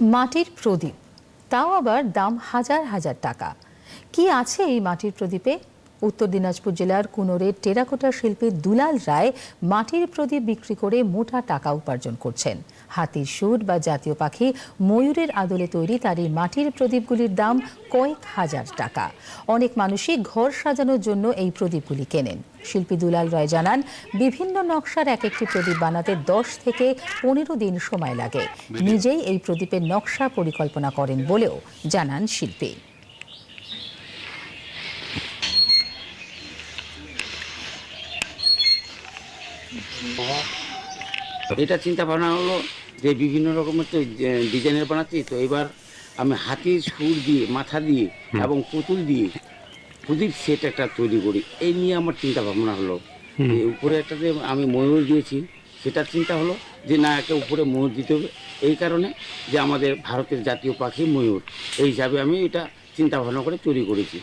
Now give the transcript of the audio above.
মাটির প্রদীপ। তাও আবার দাম হাজার হাজার টাকা। কি আছে এই মাটির প্রদীপে? উত্তর দিনাজপুর জেলার কুনোরের টেরাকোটা শিল্পী দুলাল রায় মাটির প্রদীপ বিক্রি করে মোটা টাকা উপার্জন করছেন। হাতির সুর বা জাতীয় পাখি ময়ূরের আদলে তৈরি তার এই মাটির প্রদীপগুলির দাম কয়েক হাজার টাকা। অনেক মানুষই ঘর সাজানোর জন্য এই প্রদীপগুলি কেনেন। শিল্পী দুলাল রায় জানান বিভিন্ন নকশার এক একটি প্রদীপ বানাতে দশ থেকে পনেরো দিন সময় লাগে। নিজেই এই প্রদীপের নকশা পরিকল্পনা করেন বলেও জানান শিল্পী। এটা চিন্তা ভাবনা হলো যে বিভিন্ন রকমের তো ডিজাইনের বানাচ্ছি তো এবার আমি হাতির সুর দিয়ে মাথা দিয়ে এবং পুতুল দিয়ে প্রদীপ সেট একটা তৈরি করি। এই নিয়ে আমার চিন্তা ভাবনা হলো। যে উপরে একটা যে আমি ময়ূর দিয়েছি সেটা চিন্তা হলো যে না একটা উপরে ময়ূর দিতে হবে। এই কারণে যে আমাদের ভারতের জাতীয় পাখি ময়ূর এই হিসাবে আমি এটা চিন্তা ভাবনা করে তৈরি করেছি।